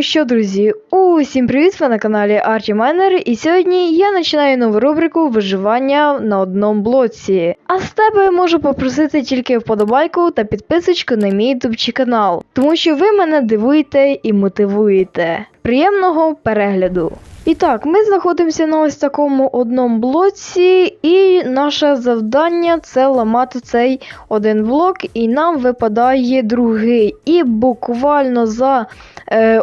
Ну що, друзі, усім привіт! Ви на каналі Арті Майнер, і сьогодні я починаю нову рубрику виживання на одному блоці. А з тебе можу попросити тільки вподобайку та підписочку на мій ютубчий канал, тому що ви мене дивуєте і мотивуєте. Приємного перегляду! І так, ми знаходимося на ось такому одному блоці, і наше завдання це ламати цей один блок, і нам випадає другий. І буквально за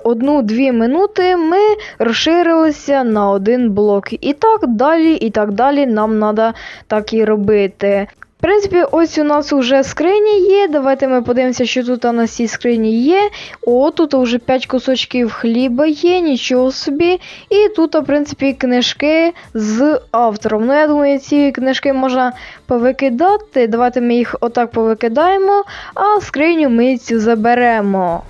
одну-дві минути ми розширилися на один блок. І так далі, і так далі нам треба так і робити. В принципі, ось у нас вже скрині є. Давайте ми подивимося, що тут на цій скрині є. О, тут вже 5 кусочків хліба є, нічого собі. І тут, в принципі, книжки з автором. Ну, я думаю, ці книжки можна повикидати. Давайте ми їх отак повикидаємо, а скриню ми цю заберемо.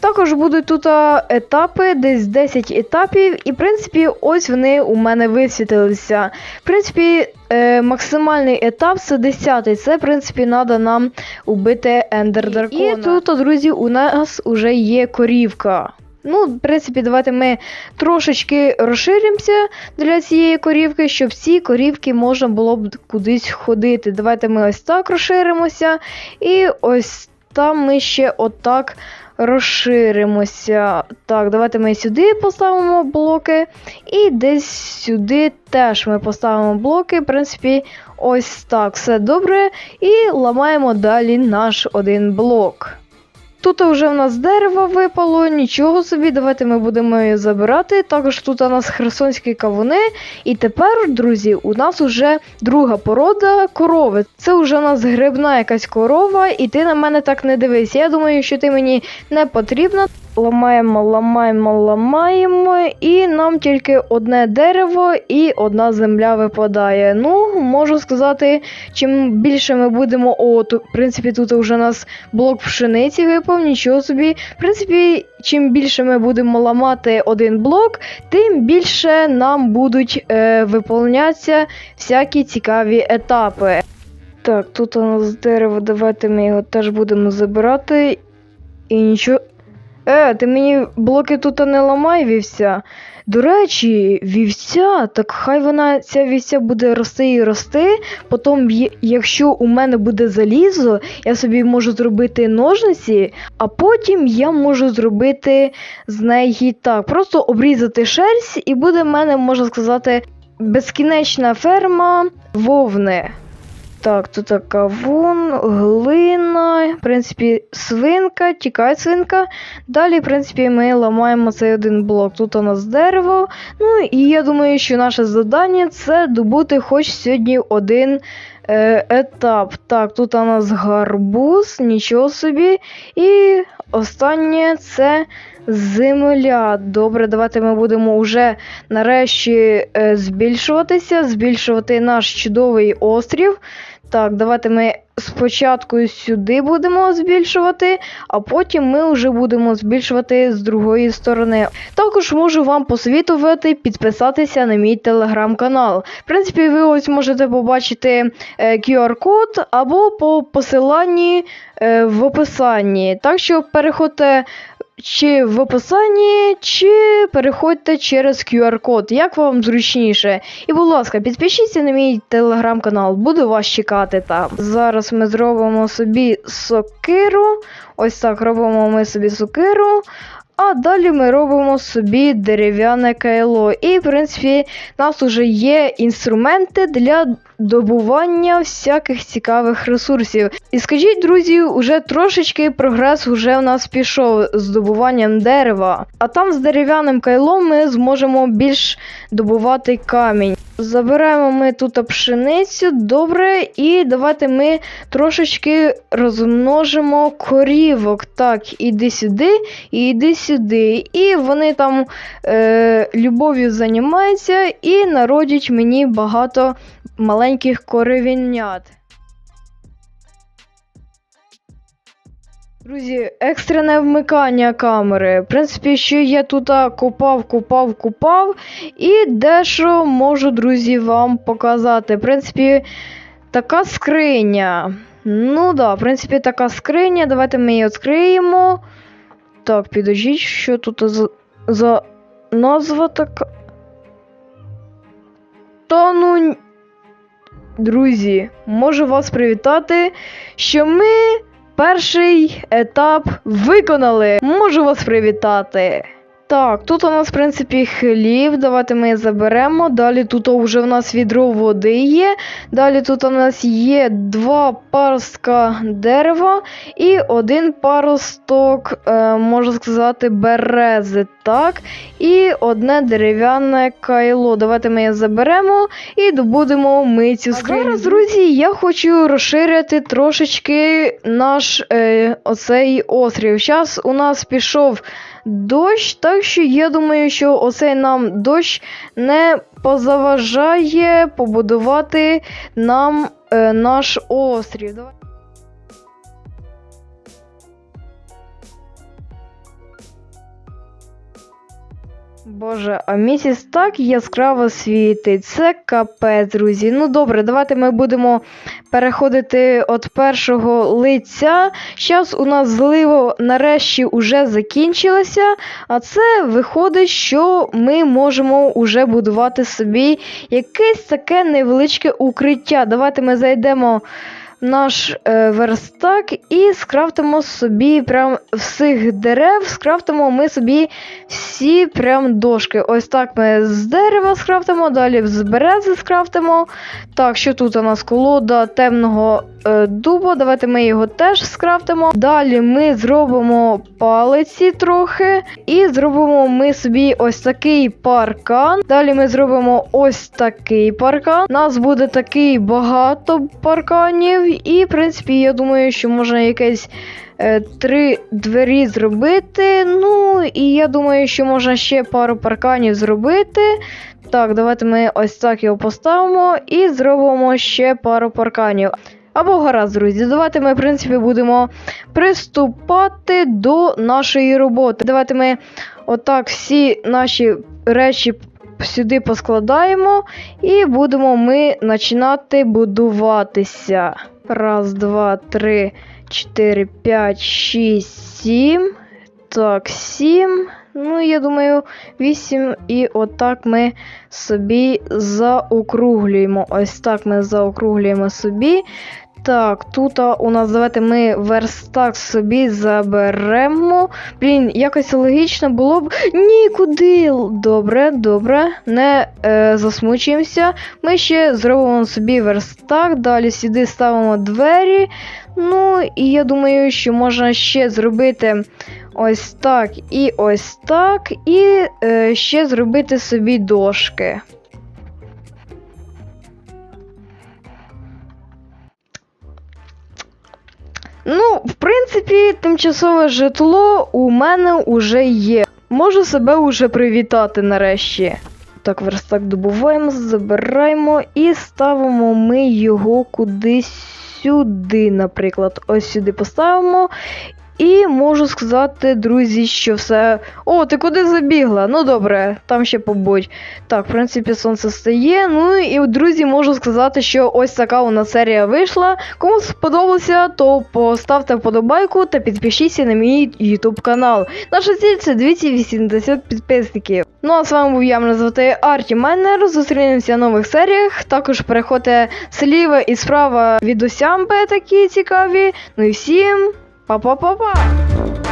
Також будуть тут етапи, десь 10 етапів, і в принципі, ось вони у мене висвітилися. В принципі, е, максимальний етап це 10-й. Це, в принципі, треба нам убити Ендер Дракона. І тут, друзі, у нас вже є корівка. Ну, в принципі, давайте ми трошечки розширимося для цієї корівки, щоб ці корівки можна було б кудись ходити. Давайте ми ось так розширимося, і ось там ми ще отак розширимося. Так, давайте ми сюди поставимо блоки. І десь сюди теж ми поставимо блоки. В принципі, ось так все добре. І ламаємо далі наш один блок. Тут вже в нас дерево випало, нічого собі, давайте ми будемо її забирати. Також тут у нас херсонські кавуни. І тепер, друзі, у нас вже друга порода корови. Це вже у нас грибна якась корова, і ти на мене так не дивись. Я думаю, що ти мені не потрібна. Ламаємо, ламаємо, ламаємо, і нам тільки одне дерево і одна земля випадає. Ну, можу сказати, чим більше ми будемо. О, тут, в принципі, тут вже у нас блок пшениці нічого собі. В принципі, чим більше ми будемо ламати один блок, тим більше нам будуть е, виповнятися всякі цікаві етапи. Так, тут у нас дерево, давайте ми його теж будемо забирати. І нічого. Е, ти мені блоки тут не ламай вівця. До речі, вівця, так хай вона ця вівця буде рости і рости. Потім, якщо у мене буде залізо, я собі можу зробити ножниці, а потім я можу зробити з неї так. Просто обрізати шерсть, і буде в мене, можна сказати, безкінечна ферма вовни. Так, тут кавун, глина, в принципі, свинка, тікає свинка. Далі, в принципі, ми ламаємо цей один блок. Тут у нас дерево. Ну і я думаю, що наше завдання це добути хоч сьогодні один е, етап. Так, тут у нас гарбуз, нічого собі. І останнє це земля. Добре, давайте ми будемо вже нарешті е, збільшуватися, збільшувати наш чудовий острів. Так, давайте ми спочатку сюди будемо збільшувати, а потім ми вже будемо збільшувати з другої сторони. Також можу вам посвітувати підписатися на мій телеграм-канал. В принципі, ви ось можете побачити е, QR-код або по посиланні е, в описанні. Так що переходьте чи в описанні, чи переходьте через QR-код, як вам зручніше. І, будь ласка, підпишіться на мій телеграм-канал, буду вас чекати там. Зараз ми зробимо собі сокиру. Ось так робимо ми собі сокиру. А далі ми робимо собі дерев'яне кайло. І, в принципі, у нас вже є інструменти для добування всяких цікавих ресурсів. І скажіть, друзі, уже трошечки прогрес уже у нас пішов з добуванням дерева. А там з дерев'яним кайлом ми зможемо більш добувати камінь. Забираємо ми тут пшеницю, добре, і давайте ми трошечки розмножимо корівок. Так, іди сюди, і іди сюди. І вони там е, любов'ю займаються і народять мені багато маленьких коровінят. Друзі, екстрене вмикання камери. В принципі, що я тут купав, купав, купав. І дещо можу, друзі, вам показати. В принципі, така скриня. Ну да, в принципі, така скриня. Давайте ми її відкриємо. Так, підождіть, що тут за, за назва така. Та ну. Друзі, можу вас привітати, що ми перший етап виконали. Можу вас привітати. Так, тут у нас, в принципі, хліб. Давайте ми заберемо. Далі тут вже в нас відро води є. Далі тут у нас є два паростка дерева і один паросток, е, можна сказати, берези. Так. І одне дерев'яне кайло. Давайте ми її заберемо і добудемо ми цю скриню. Зараз, друзі, я хочу розширити трошечки наш е, оцей острів. Зараз у нас пішов дощ, так що я думаю, що оцей нам дощ не позаважає побудувати нам е, наш острів. Давай. Боже, а місяць так яскраво світить. Це капець, друзі. Ну добре, давайте ми будемо переходити від першого лиця. Зараз у нас зливо нарешті уже закінчилося, а це виходить, що ми можемо уже будувати собі якесь таке невеличке укриття. Давайте ми зайдемо наш е, верстак і скрафтимо собі прям всіх дерев, скрафтимо ми собі всі прям дошки. Ось так ми з дерева скрафтимо, далі з берези скрафтимо. Так, що тут у нас колода темного е, дуба. Давайте ми його теж скрафтимо. Далі ми зробимо палиці трохи. І зробимо ми собі ось такий паркан. Далі ми зробимо ось такий паркан. Нас буде такий багато парканів. І, в принципі, я думаю, що можна якесь. е, Три двері зробити. Ну, і я думаю, що можна ще пару парканів зробити. Так, давайте ми ось так його поставимо і зробимо ще пару парканів. Або гаразд, друзі, давайте ми, в принципі, будемо приступати до нашої роботи. Давайте ми отак всі наші речі сюди поскладаємо, і будемо ми починати будуватися. Раз, два, три, чотири, п'ять, шість, сім. Так, сім. Ну, я думаю, вісім. і отак ми собі заокруглюємо. Ось так ми заокруглюємо собі. Так, тут у нас давайте ми верстак собі заберемо. Блін, якось логічно було б. Нікуди. Добре, добре, не е, засмучуємося. Ми ще зробимо собі верстак, далі сюди ставимо двері. Ну, і я думаю, що можна ще зробити ось так і ось так, і е, ще зробити собі дошки. Ну, в принципі, тимчасове житло у мене уже є. Можу себе уже привітати нарешті. Так, верстак добуваємо, забираємо і ставимо ми його кудись сюди, наприклад. Ось сюди поставимо. І можу сказати, друзі, що все. О, ти куди забігла? Ну добре, там ще побудь. Так, в принципі, сонце стає. Ну і, друзі, можу сказати, що ось така у нас серія вийшла. Кому сподобалося, то поставте вподобайку та підпишіться на мій YouTube канал. Наша ціль це 280 підписників. Ну а з вами був я, мене звати Арті Майнер. Зустрінемося в нових серіях. Також переходьте зліва і справа відосямби такі цікаві. Ну і всім па-па-па-па!